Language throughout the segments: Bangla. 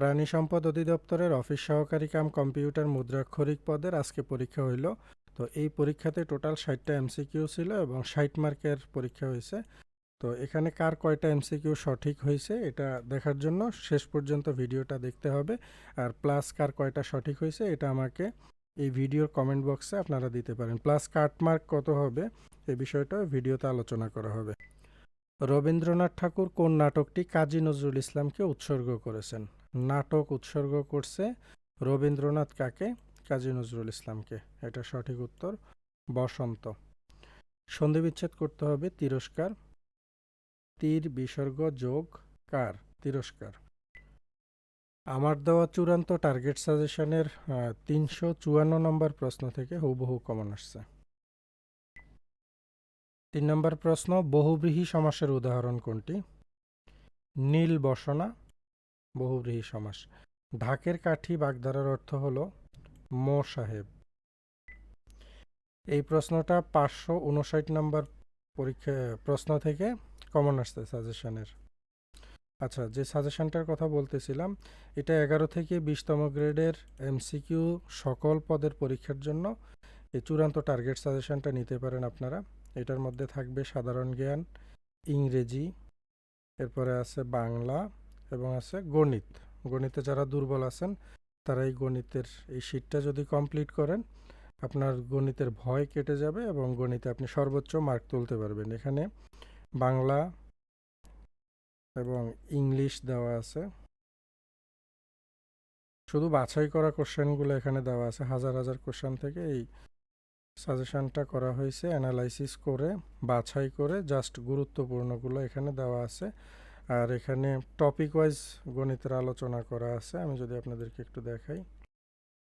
প্রাণী সম্পদ অধিদপ্তরের অফিস সহকারী কাম কম্পিউটার মুদ্রাক্ষরিক পদের আজকে পরীক্ষা হইল। তো এই পরীক্ষাতে টোটাল ষাটটা এমসিকিউ ছিল এবং ষাট মার্কের পরীক্ষা হয়েছে। তো এখানে কার কয়টা এমসিকিউ সঠিক হয়েছে এটা দেখার জন্য শেষ পর্যন্ত ভিডিওটা দেখতে হবে। আর প্লাস কার কয়টা সঠিক হয়েছে এটা আমাকে এই ভিডিওর কমেন্ট বক্সে আপনারা দিতে পারেন। প্লাস কাটমার্ক কত হবে এই বিষয়টা ভিডিওতে আলোচনা করা হবে। রবীন্দ্রনাথ ঠাকুর কোন নাটকটি কাজী নজরুল ইসলামকে উৎসর্গ করেছেন? নাটক উৎসর্গ করছে রবীন্দ্রনাথ কাকে? কাজী নজরুল ইসলামকে। এটা সঠিক উত্তর, বসন্ত। সন্ধি বিচ্ছেদ করতে হবে তিরস্কার। তীর বিসর্গ যোগ কার? তিরস্কার। আমার দেওয়া চূড়ান্ত টার্গেট সাজেশনের তিনশো চুয়ান্ন নম্বর প্রশ্ন থেকে হুবহু কমন আসছে। তিন নম্বর প্রশ্ন, বহুব্রীহি সমাসের উদাহরণ কোনটি? নীল বসনা বহুব্রীহি সমাস। ঢাকের কাঠি বাগধারার অর্থ হল, মো সাহেব। এই প্রশ্নটা পাঁচশো উনষাট নম্বর পরীক্ষা, প্রশ্ন থেকে কমন আসছে সাজেশনের আচ্ছা যে সাজেশনটার কথা বলতেছিলাম, এটা এগারো থেকে বিশতম গ্রেডের এমসিকিউ সকল পদের পরীক্ষার জন্য এই চূড়ান্ত টার্গেট সাজেশনটা নিতে পারেন আপনারা। এটার মধ্যে থাকবে সাধারণ জ্ঞান, ইংরেজি, এরপরে আছে বাংলা এবং আছে গণিত। গণিতে যারা দুর্বল আছেন, তারা এই গণিতের এই শীটটা যদি কমপ্লিট করেন, আপনার গণিতের ভয় কেটে যাবে এবং গণিতে আপনি সর্বোচ্চ মার্ক তুলতে পারবেন। এখানে বাংলা এবং ইংলিশ দেওয়া আছে। শুধু বাছাই করা কোশ্চেনগুলো এখানে দেওয়া আছে। হাজার হাজার কোশ্চেন থেকে এই সাজেশনটা করা হয়েছে। অ্যানালাইসিস করে, বাছাই করে জাস্ট গুরুত্বপূর্ণগুলো এখানে দেওয়া আছে। আর এখানে টপিক ওয়াইজ গণিতের আলোচনা করা আছে। আমি যদি আপনাদেরকে একটু দেখাই।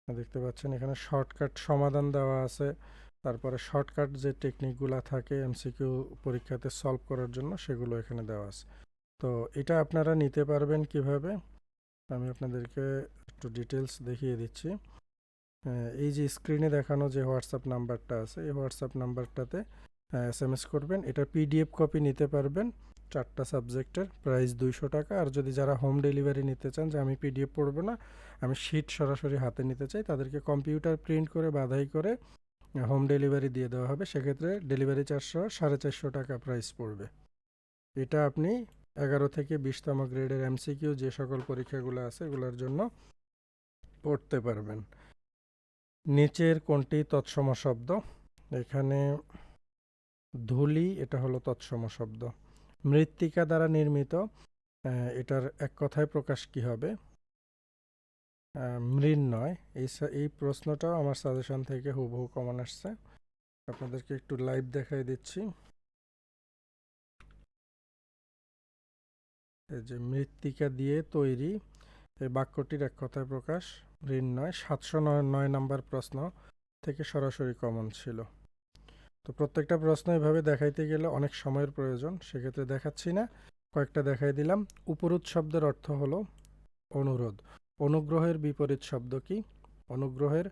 দেখতে পাচ্ছেন এখানে শর্টকাট সমাধান দেওয়া আছে। তারপরে শর্টকাট যে টেকনিকগুলো থাকে এমসিকিউ পরীক্ষাতে সলভ করার জন্য সেগুলো এখানে দেওয়া আছে। তো এটা আপনারা নিতে পারবেন কীভাবে? আমি আপনাদেরকে একটু ডিটেলস দেখিয়ে দিচ্ছি। এই যে স্ক্রিনে দেখানো যে হোয়াটসঅ্যাপ নাম্বারটা আছে, এই হোয়াটসঅ্যাপ নাম্বারটাতে এস এম এস করবেন। এটা পিডিএফ কপি নিতে পারবেন। চারটা সাবজেক্টের প্রাইস দুইশো টাকা। আর যদি যারা হোম ডেলিভারি নিতে চান, যে আমি পিডিএফ পড়ব না, আমি শিট সরাসরি হাতে নিতে চাই, তাদেরকে কম্পিউটার প্রিন্ট করে, বাধাই করে হোম ডেলিভারি দিয়ে দেওয়া হবে। সেক্ষেত্রে ডেলিভারি চারশো সাড়ে চারশো টাকা প্রাইস পড়বে। এটা আপনি এগারো থেকে বিশতম গ্রেডের এমসিকিউ যে সকল পরীক্ষাগুলো আছে, এগুলোর জন্য পড়তে পারবেন। নিচের কোনটি তৎসম শব্দ? এখানে ধুলি, এটা হলো তৎসম শব্দ। মৃত্তিকা দ্বারা নির্মিত এটার এক কথায় প্রকাশ কি হবে? মৃণ নয়। এই এই প্রশ্নটাও আমার সাজেশন থেকে হুবহু কমন আসছে। আপনাদেরকে একটু লাইভ দেখাই দিচ্ছি। এই যে মৃত্তিকা দিয়ে তৈরি, এই বাক্যটির এক কথায় প্রকাশ ঋণ নয়। সাতশো নয় নাম্বার প্রশ্ন থেকে সরাসরি কমন ছিল। তো প্রত্যেকটা প্রশ্ন এভাবে দেখাইতে গেলে অনেক সময়ের প্রয়োজন, সেক্ষেত্রে দেখাচ্ছি না। কয়েকটা দেখাই দিলাম। উপরোধ শব্দের অর্থ হলো অনুরোধ। অনুগ্রহের বিপরীত শব্দ কি? অনুগ্রহের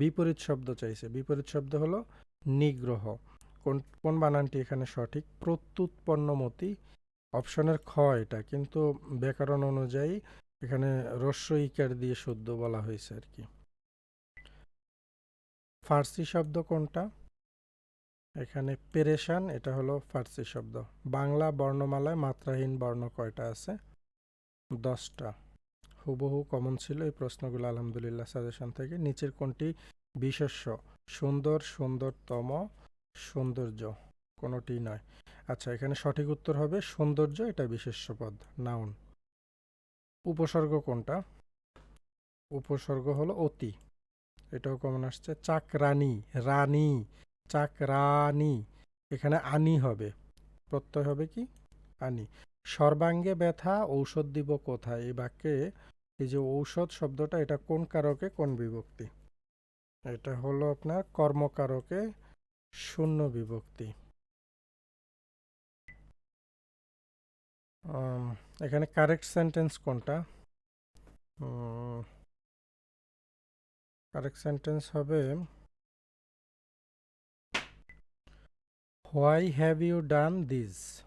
বিপরীত শব্দ চাইছে। বিপরীত শব্দ হলো নিগ্রহ। কোন কোন বানানটি এখানে সঠিক? প্রত্যুৎপন্নমতি। অপশনের খ এটা, কিন্তু ব্যাকরণ অনুযায়ী এখানে রস্য ইকার দিয়ে শুদ্ধ বলা হয়েছে আর কি। ফার্সি শব্দ কোনটা? এখানে পেরেশান, এটা হলো ফার্সি শব্দ। বাংলা বর্ণমালায় মাত্রাহীন বর্ণ কয়টা আছে? দশটা। হুবহু কমন ছিল এই প্রশ্নগুলো, আলহামদুলিল্লাহ, সাজেশন থেকে। নিচের কোনটি বিশেষ্য? সুন্দর, সুন্দরতম, সৌন্দর্য। কোনোটি নয়। আচ্ছা এখানে সঠিক উত্তর হবে সৌন্দর্য, এটা বিশেষ্য পদ, নাউন। উপসর্গ কোনটা? উপসর্গ হলো অতি। এটাও কমন আসছে। চাকরানি রানী। চাকরানি এখানে আনি হবে। প্রত্যয় হবে কি? আনি। সর্বাঙ্গে ব্যথা, ঔষধ দিব কোথায়? এই বাক্যে এই যে ঔষধ শব্দটা, এটা কোন কারকে? কোন বিভক্তি? এটা হলো আপনার কর্মকারকে শূন্য বিভক্তি। এখানে কারেক্ট সেন্টেন্স কোনটা? কারেক্ট সেন্টেন্স হবে why have you done this?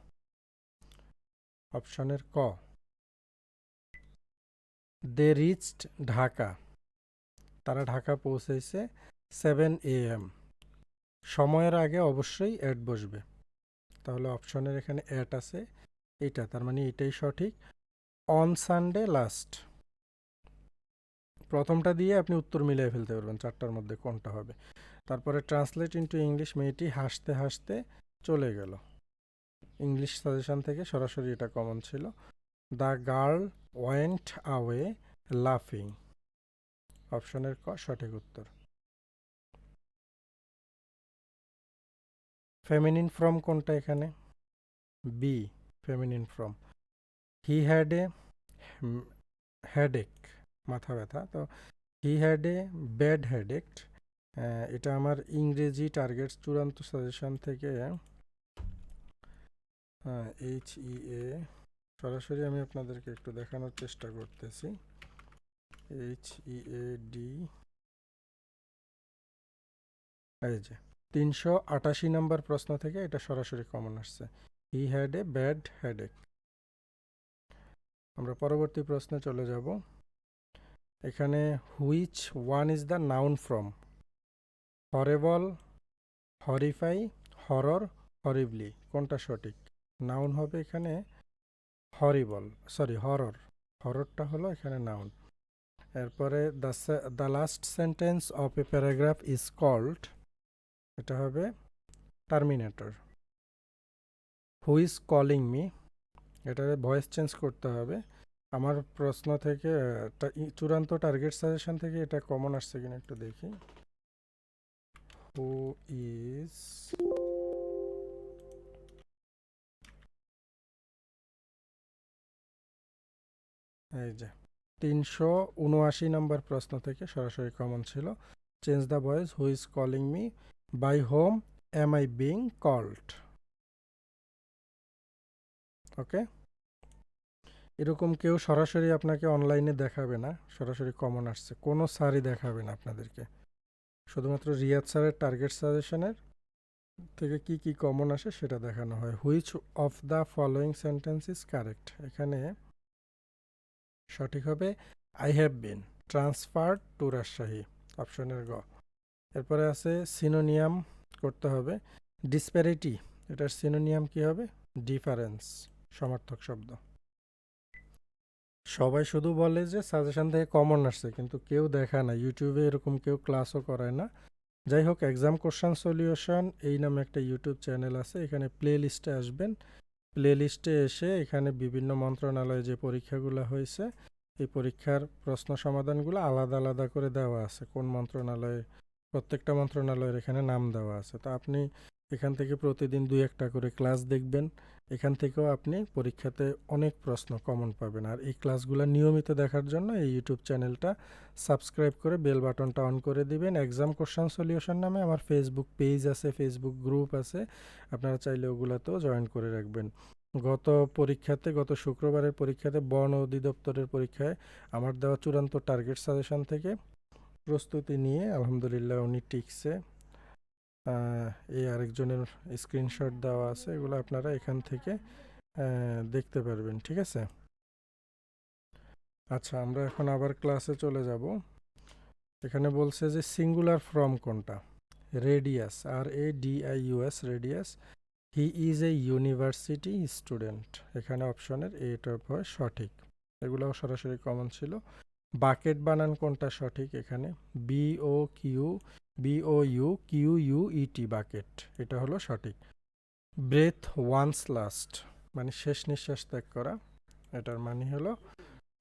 অপশনের ক। They reached Dhaka. তারা ঢাকা পৌঁছেছে সেভেন এ এম। সময়ের আগে অবশ্যই অ্যাড বসবে। তাহলে অপশনের এখানে অ্যাড আছে। এটা তার মানে এটাই সঠিক। On Sunday last. প্রথমটা দিয়ে আপনি উত্তর মিলিয়ে ফেলতে পারবেন চারটার মধ্যে কোনটা হবে। তারপরে ট্রান্সলেট ইন্টু ইংলিশ মেয়েটি হাসতে হাসতে চলে গেল। ইংলিশ সাজেশন থেকে সরাসরি এটা কমন ছিল। দ্য গার্ল ওয়েন্ট আওয়ে লাফিং অপশনের ক, সঠিক উত্তর। ফেমিনিন ফ্রম কোনটা এখানে? B feminine from he had a headache মাথা ব্যথা। তো he had a bad headache এটা আমার ইংরেজি টার্গেট চূড়ান্ত সাজেশন থেকে এইচ ই এ সরাসরি আমি আপনাদেরকে একটু দেখানোর চেষ্টা করতেছি। এইচ ই এ ডি এই যে, তিনশো আটাশি নম্বর প্রশ্ন থেকে এটা সরাসরি কমন আসছে। He had a bad headache আমরা পরবর্তী প্রশ্নে চলে যাব। এখানে which one is the noun from horrible horrify horror horribly কোনটা সঠিক? নাউন হবে এখানে হরিবল সরি হরর হররটা হলো এখানে নাউন এরপরে the the last sentence of a paragraph is called এটা হবে terminator who is calling me এটা ভয়েস চেঞ্জ করতে হবে। আমার প্রশ্ন থেকে চূড়ান্ত টার্গেট সাজেশন থেকে এটা কমন আসছে কিনা একটু দেখি। হু ইজ এই যে, তিনশো উনআশি নম্বর প্রশ্ন থেকে সরাসরি কমন ছিল। Change the voice who is calling me by whom am I being called okay এরকম কেউ সরাসরি আপনাকে অনলাইনে দেখাবে না, সরাসরি কমন আসছে। কোনো স্যারই দেখাবে না আপনাদেরকে। শুধুমাত্র রিয়াদ স্যারের টার্গেট সাজেশনের থেকে কি কি কমন আসে সেটা দেখানো হয়। Which of the following sentence is correct এখানে সঠিক হবে I have been transfer to Rajshahi অপশনের গ। এরপরে আছে সিনোনিয়াম করতে হবে ডিসপ্যারিটি এটার সিনোনিয়াম কি হবে? ডিফারেন্স সমার্থক শব্দ। সবাই শুধু বলে যে সাজেশন থেকে কমন আসছে, কিন্তু কেউ দেখায় না। ইউটিউবে এরকম কেউ ক্লাসও করায় না। যাই হোক এক্সাম কোশ্চান সলিউশন এই নামে একটা ইউটিউব চ্যানেল আছে, এখানে প্লে লিস্টে আসবেন। প্লে লিস্টে এসে এখানে বিভিন্ন মন্ত্রণালয়ে যে পরীক্ষাগুলো হয়েছে, এই পরীক্ষার প্রশ্ন সমাধানগুলো আলাদা আলাদা করে দেওয়া আছে। কোন মন্ত্রণালয়ে, প্রত্যেকটা মন্ত্রণালয়ের এখানে নাম দেওয়া আছে। তো আপনি এখান থেকে প্রতিদিন দুই একটা করে ক্লাস দেখবেন। এখান থেকেও আপনি পরীক্ষাতে অনেক প্রশ্ন কমন পাবেন। আর এই ক্লাসগুলো নিয়মিত দেখার জন্য এই ইউটিউব চ্যানেলটা সাবস্ক্রাইব করে বেল বাটনটা অন করে দিবেন। এক্সাম কোশ্চান সলিউশন নামে আমার ফেসবুক পেজ আছে ফেসবুক গ্রুপ আছে। আপনারা চাইলে ওগুলাতেও জয়েন করে রাখবেন। গত পরীক্ষাতে গত শুক্রবারের পরীক্ষাতে বন অধিদপ্তরের পরীক্ষায় আমার দেওয়া চূড়ান্ত টার্গেট সাজেশন থেকে প্রস্তুতি নিয়ে আলহামদুলিল্লাহ উনি আহ, এই আরেকজনের স্ক্রিনশট দেওয়া আছে, এগুলো আপনারা এখান থেকে দেখতে পারবেন, ঠিক আছে? আচ্ছা আমরা এখন আবার ক্লাসে চলে যাব। এখানে বলছে যে সিঙ্গুলার ফ্রম কোনটা? Radius R A D I U S radius he is a university student এখানে অপশনের এটা হয় সঠিক। এগুলোও সরাসরি কমন ছিল। বাকেট বানান কোনটা সঠিক এখানে? B O Q B O U Q U E T bouquet. এটা হলো সঠিক। ব্রেথ ওয়ান্স লাস্ট মানে শেষ নিঃশ্বাস ত্যাগ করা। এটার মানে হলো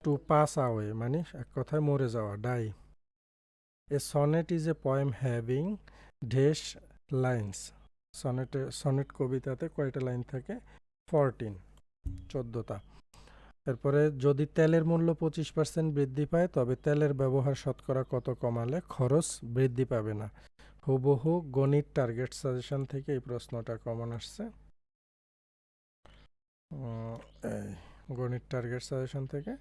টু পাস আওয়ে মানে এক কথায় মরে যাওয়া die a sonnet is a poem having ঢেস lines সনেটে সনেট কবিতাতে কয়টা লাইন থাকে? ফরটিন চোদ্দোটা। এরপরে যদি তেলের মূল্য পঁচিশ পার্সেন্ট বৃদ্ধি পায়, তবে তেলের ব্যবহার শতকরা কত কমালে খরচ বৃদ্ধি পাবে না। হুবহু গণিত টার্গেট সাজেশন থেকে এই প্রশ্নটা কমন আসছে। এই গণিত টার্গেট সাজেশন থেকে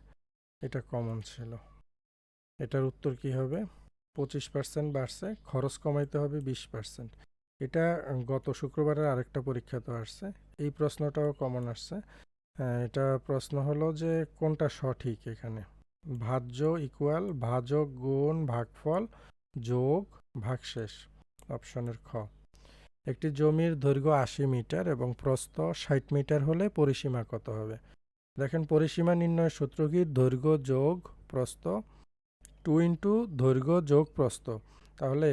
এটা কমন ছিল। এটার উত্তর কি হবে? পঁচিশ পার্সেন্ট বাড়ছে, খরচ কমাইতে হবে বিশ পার্সেন্ট এটা গত শুক্রবারের আরেকটা পরীক্ষাতে আসছে। এই প্রশ্নটাও কমন আসছে। এটা প্রশ্ন হলো যে কোনটা সঠিক এখানে? ভাজ্য ইকুয়াল ভাজক গুণ ভাগফল যোগ ভাগশেষ, অপশনের খ। একটি জমির দৈর্ঘ্য আশি মিটার এবং প্রস্থ ষাট মিটার হলে পরিসীমা কত হবে? দেখেন, পরিসীমা নির্ণয়ের সূত্র কি? দৈর্ঘ্য যোগ প্রস্থ, টু ইন্টু দৈর্ঘ্য যোগ প্রস্থ। তাহলে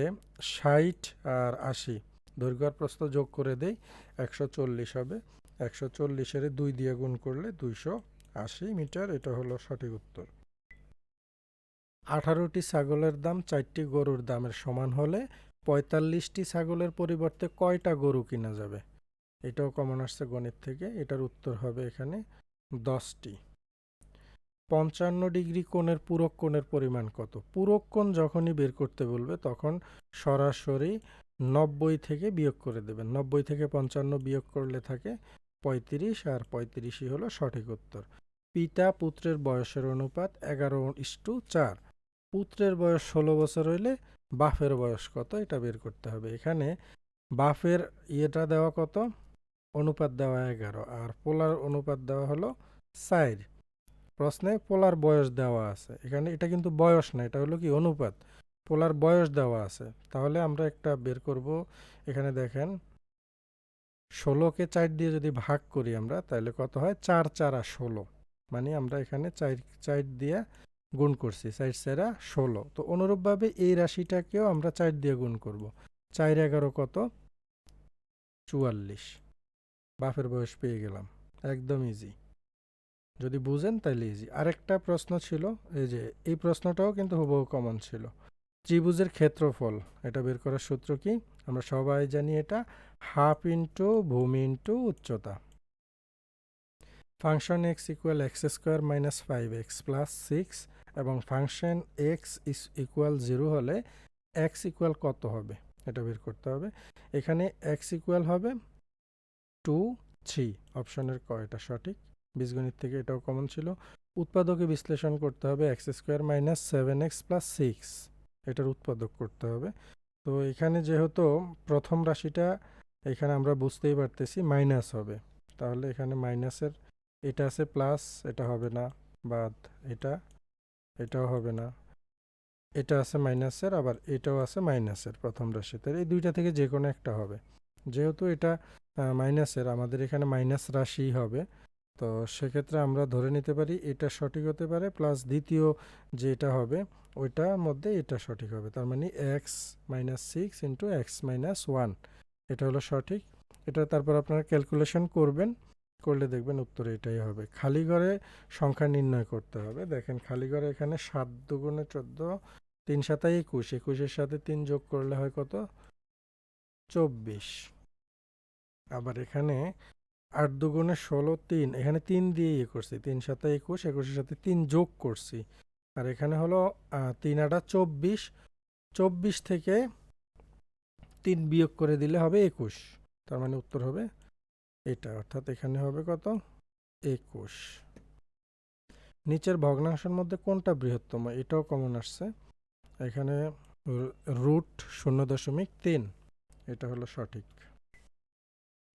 ষাট আর আশি, দৈর্ঘ্য আর প্রস্থ যোগ করে দেই, একশো চল্লিশ হবে। একশো চল্লিশের দুই দিয়ে গুণ করলে দুইশো আশি মিটার, এটা হলো সঠিক উত্তর। আঠারোটি ছাগলের দাম চারটি গরুর দামের সমান হলে পঁয়তাল্লিশটি ছাগলের পরিবর্তে কয়টা গরু কিনা যাবে? এটাও কমন আসছে গণিত থেকে, এটার উত্তর হবে এখানে দশটি। পঞ্চান্ন ডিগ্রি কোণের পূরক কোণের পরিমাণ কত? পূরক কোণ যখনই বের করতে বলবে তখন সরাসরি নব্বই থেকে বিয়োগ করে দেবেন। নব্বই থেকে পঞ্চান্ন বিয়োগ করলে থাকে পঁয়ত্রিশ আর পঁয়ত্রিশই হলো সঠিক উত্তর। পিতা পুত্রের বয়সের অনুপাত এগারো ইস্টু চার। পুত্রের বয়স ষোলো বছর হইলে বাফের বয়স কত এটা বের করতে হবে। এখানে বাফের ইয়েটা দেওয়া কত? অনুপাত দেওয়া এগারো আর পোলার অনুপাত দেওয়া হলো চার। প্রশ্নে পোলার বয়স দেওয়া আছে। এখানে এটা কিন্তু বয়স না, এটা হলো কি অনুপাত। পোলার বয়স দেওয়া আছে। তাহলে আমরা একটা বের করব। এখানে দেখেন ষোলোকে চার দিয়ে যদি ভাগ করি আমরা, তাহলে কত হয়? চার চারা ষোলো। মানে আমরা এখানে চার চার দিয়ে গুণ করছি, চার চারা ষোলো। তো অনুরূপভাবে এই রাশিটাকেও আমরা চার দিয়ে গুণ করব। চার এগারো কত? চুয়াল্লিশ। বাফের বয়স পেয়ে গেলাম। একদম ইজি যদি বুঝেন তাহলে ইজি আরেকটা প্রশ্ন ছিল, এই যে, এই প্রশ্নটাও কিন্তু হুবহু কমন ছিল। ত্রিভুজের ক্ষেত্রফল, এটা বের করার সূত্র কি? আমরা সবাই জানি এটা হাফ ইন্টু ভূমি ইন্টু উচ্চতা। Function x equal x square minus five x plus six এবং function x is equal zero হলে এক্স ইকুয়াল কত হবে? এটা বের করতে হবে। এখানে এক্স ইকুয়াল হবে টু থ্রি। অপশনের ক, এটা সঠিক। বীজগণিত থেকে এটাও কমন ছিল। উৎপাদকে বিশ্লেষণ করতে হবে x square minus seven x plus six. এটার উৎপাদক করতে হবে। তো এখানে যেহেতু প্রথম রাশিটা এখানে আমরা বুঝতেই পারতেছি মাইনাস হবে। তাহলে এখানে মাইনাসের এটা আছে প্লাস এটা হবে না, বাদ এটা, এটাও হবে না। এটা আছে মাইনাসের আবার এটাও আছে মাইনাসের প্রথম রাশিতে। এই দুইটা থেকে যে কোনো একটা হবে। যেহেতু এটা মাইনাসের আমাদের এখানে মাইনাস রাশি হবে। তো সেক্ষেত্রে আমরা ধরে নিতে পারি এটা সঠিক হতে পারে প্লাস দ্বিতীয় যেটা হবে, ওইটার মধ্যে এটা সঠিক হবে, তার মানে x minus six into x minus one এটা হলো সঠিক। এটা তারপর আপনারা ক্যালকুলেশন করবেন, করলে দেখবেন উত্তর এটাই হবে। খালি ঘরে সংখ্যা নির্ণয় করতে হবে। দেখেন খালি ঘরে এখানে সাত দুগুণে চোদ্দ, তিন সাতাই একুশ। একুশের সাথে তিন যোগ করলে হয় কত? চব্বিশ। আবার এখানে আট দুগুণে ষোলো, তিন। এখানে তিন দিয়ে ইয়ে করছি। তিন সাথে একুশ, একুশের সাথে তিন যোগ করছি। আর এখানে হলো তিন আটা চব্বিশ। চব্বিশ থেকে তিন বিয়োগ করে দিলে হবে একুশ। তার মানে উত্তর হবে এটা। অর্থাৎ এখানে হবে কত? একুশ। নিচের ভগ্নাংশের মধ্যে কোনটা বৃহত্তম? এটাও কমন আসছে। এখানে রুট শূন্য দশমিক তিন। এটা হলো সঠিক।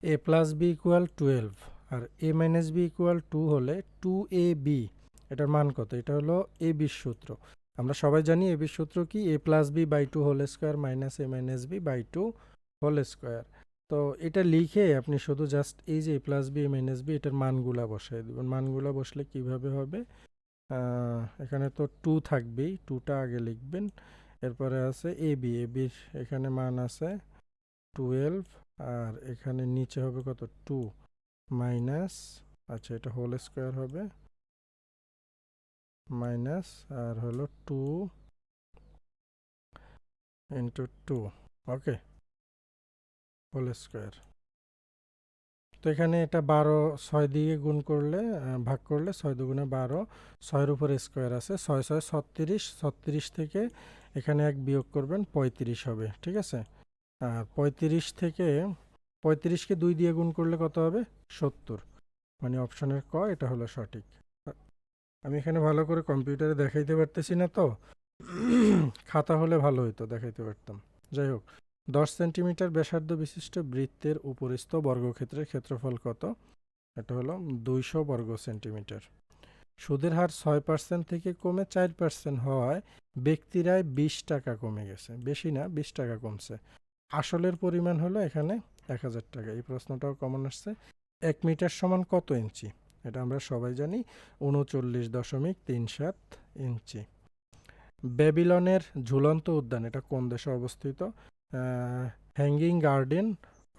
A plus b equal twelve R a minus b equal two হলে টু এ বি এটার মান কত? এটা হলো এ বির সূত্র। আমরা সবাই জানি এ বির সূত্র কি? A plus b by two whole square minus a minus b by two whole square তো এটা লিখে আপনি শুধু জাস্ট এই যে a plus b minus b এটার মানগুলা বসাই দেবেন মানগুলা বসলে কীভাবে হবে? এখানে তো টু থাকবেই টুটা আগে লিখবেন। এরপরে আছে এ বি এ বির এখানে মান আছে টুয়েলভ আর এখানে নিচে হবে কত? টু মাইনাস আচ্ছা এটা হোল স্কোয়ার হবে। মাইনাস আর হলো two into two okay whole square তো এখানে এটা বারো, ছয় দিয়ে গুণ করলে ভাগ করলে ছয় দুগুণে বারো, ছয়ের উপরে স্কোয়ার আছে, ছয় ছয়, ছত্রিশ ছত্রিশ থেকে এখানে এক বিয়োগ করবেন, পঁয়ত্রিশ হবে, ঠিক আছে? পঁয়ত্রিশ থেকে পঁয়ত্রিশকে দুই দিয়ে গুণ করলে কত হবে? সত্তর। মানে অপশনের ক, এটা হলো সঠিক। আমি এখানে ভালো করে কম্পিউটারে দেখাইতে পারতেছি না তো। খাতা হলে ভালো হতো দেখাইতে পারতাম। যাই হোক, দশ সেন্টিমিটার ব্যাসার্ধ বিশিষ্ট বৃত্তের উপরিস্থ বর্গক্ষেত্রের ক্ষেত্রফল কত? এটা হলো দুইশো বর্গ সেন্টিমিটার। সুদের হার ছয় পার্সেন্ট থেকে কমে চার পার্সেন্ট হওয়ায় ব্যক্তিরায় বিশ টাকা কমে গেছে। বেশি না, বিশ টাকা কমছে। আসলের পরিমাণ হলো এখানে এক হাজার টাকা। এই প্রশ্নটাও কমন আসছে। এক মিটার সমান কত ইঞ্চি? এটা আমরা সবাই জানি। উনচল্লিশ দশমিক তিন সাত ইঞ্চি। ব্যাবিলনের ঝুলন্ত উদ্যান, এটা কোন দেশে অবস্থিত? Hanging garden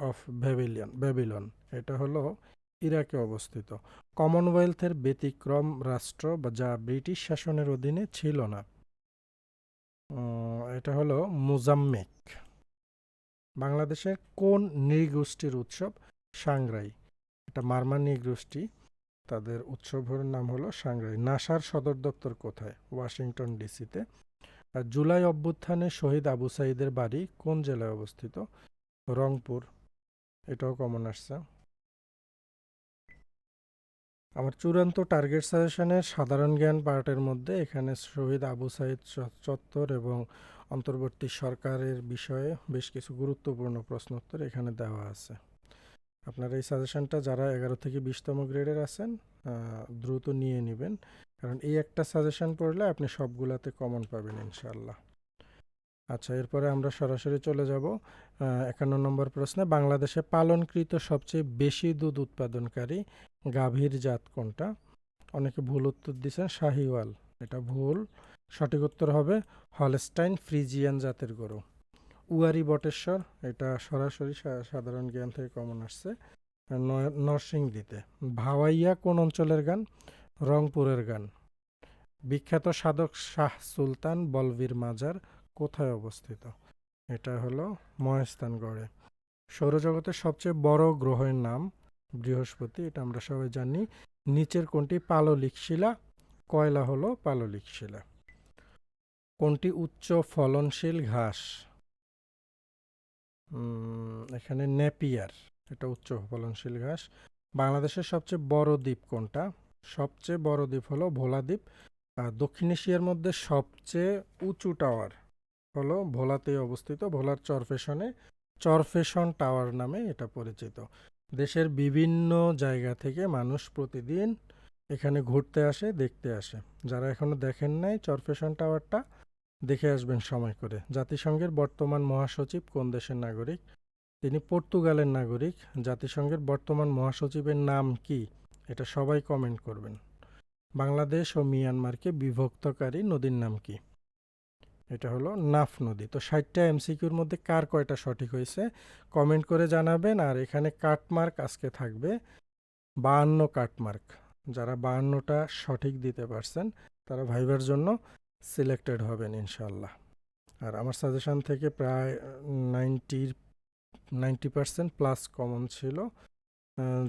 of Babylon, Babylon. এটা হলো ইরাকে অবস্থিত। কমনওয়েলথের ব্যতিক্রম রাষ্ট্র বা যা ব্রিটিশ শাসনের অধীনে ছিল না। এটা হলো মোজাম্মেক। বাংলাদেশের কোন নৃগোষ্ঠীর উৎসব? সাংগ্রাই এটা মারমা নৃগোষ্ঠী তাদের উৎসবের নাম হলো সাংরাই। নাসার সদর দপ্তর কোথায়? ওয়াশিংটন ডিসিতে। আর জুলাই অভ্যুত্থানে শহীদ আবু সাইদের বাড়ি কোন জেলায় অবস্থিত? রংপুর। এটাও কমন আসছে। আমার চূড়ান্ত টার্গেট সাজেশনের সাধারণ জ্ঞান পার্টের মধ্যে এখানে শহীদ আবু সাইদ চত্বর এবং অন্তর্বর্তী সরকারের বিষয়ে বেশ কিছু গুরুত্বপূর্ণ প্রশ্নোত্তর এখানে দেওয়া আছে। আপনার এই সাজেশনটা যারা এগারো থেকে বিশতম গ্রেডের আছেন দ্রুত নিয়ে নেবেন। কারণ এই একটা সাজেশন পড়লে আপনি সবগুলাতে কমন পাবেন ইনশাল্লাহ আচ্ছা এরপরে আমরা সরাসরি চলে যাব একান্ন নম্বর প্রশ্নে। বাংলাদেশে পালনকৃত সবচেয়ে বেশি দুধ উৎপাদনকারী গাভীর জাত কোনটা? অনেকে ভুল উত্তর দিচ্ছেন শাহিওয়াল। এটা ভুল। সঠিক উত্তর হবে হলস্টাইন ফ্রিজিয়ান জাতের গরু। উয়ারি বটেশ্বর, এটা সরাসরি সাধারণ জ্ঞান থেকে কমন আসছে। নরসিংদীতে। ভাওয়াইয়া কোন অঞ্চলের গান? রংপুরের গান। বিখ্যাত সাধক শাহ সুলতান বলবীর মাজার কোথায় অবস্থিত? এটা হলো মহেস্তানগড়ে সৌরজগতের সবচেয়ে বড় গ্রহের নাম বৃহস্পতি, এটা আমরা সবাই জানি। নিচের কোনটি? পাললিক শিলা। কয়লা হলো পাললিক শিলা। কোনটি উচ্চ ফলনশীল ঘাস? এখানে নেপিয়ার, এটা উচ্চ ফলনশীল ঘাস। বাংলাদেশের সবচেয়ে বড় দ্বীপ কোনটা? সবচেয়ে বড় দ্বীপ হলো ভোলা দ্বীপ দক্ষিণ এশিয়ার মধ্যে সবচেয়ে উঁচু টাওয়ার হলো ভোলাতে অবস্থিত ভোলার চরফেশনে চরফেশন টাওয়ার নামে এটা পরিচিত। দেশের বিভিন্ন জায়গা থেকে মানুষ প্রতিদিন এখানে ঘুরতে আসে, দেখতে আসে। যারা এখনও দেখেন নাই চরফেশন টাওয়ারটা, দেখে আসবেন সময় করে। জাতিসংঘের বর্তমান মহাসচিব কোন দেশের নাগরিক? তিনি পর্তুগালের নাগরিক। জাতিসংঘের বর্তমান মহাসচিবের নাম কি? এটা সবাই কমেন্ট করবেন। বাংলাদেশ ও মিয়ানমারকে বিভক্তকারী নদীর নাম কি? এটা হলো নাফ নদী। তো ষাটটা এমসিকিউর মধ্যে কার কয়টা সঠিক হয়েছে কমেন্ট করে জানাবেন। আর এখানে কাটমার্ক আজকে থাকবে। বাহান্ন কাটমার্ক যারা বাহান্নটা সঠিক দিতে পারছেন, তারা ভাইবার জন্য সিলেক্টেড হবেন ইনশাল্লাহ আর আমার সাজেশন থেকে প্রায় নাইনটির নাইনটি পার্সেন্ট প্লাস কমন ছিল।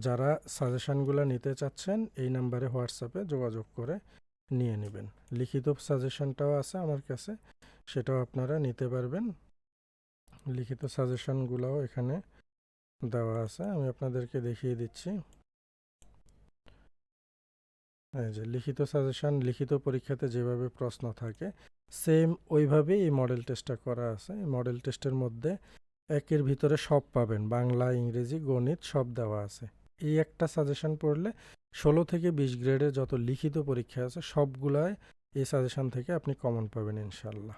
যারা সাজেশনগুলো নিতে চাচ্ছেন, এই নাম্বারে হোয়াটসঅ্যাপে যোগাযোগ করে নিয়ে নেবেন। লিখিত সাজেশনটাও আছে আমার কাছে, সেটাও আপনারা নিতে পারবেন। লিখিত সাজেশনগুলোও এখানে দেওয়া আছে, আমি আপনাদেরকে দেখিয়ে দিচ্ছি। এই যে, লিখিত সাজেশন, লিখিত পরীক্ষাতে যেভাবে প্রশ্ন থাকে, সেম ওইভাবেই এই মডেল টেস্টটা করা আছে। এই মডেল টেস্টের মধ্যে একের ভিতরে সব পাবেন, বাংলা, ইংরেজি, গণিত সব দেওয়া আছে। এই একটা সাজেশন পড়লে ষোলো থেকে বিশ গ্রেডের যত লিখিত পরীক্ষা আছে সবগুলায় এই সাজেশান থেকে আপনি কমন পাবেন ইনশাল্লাহ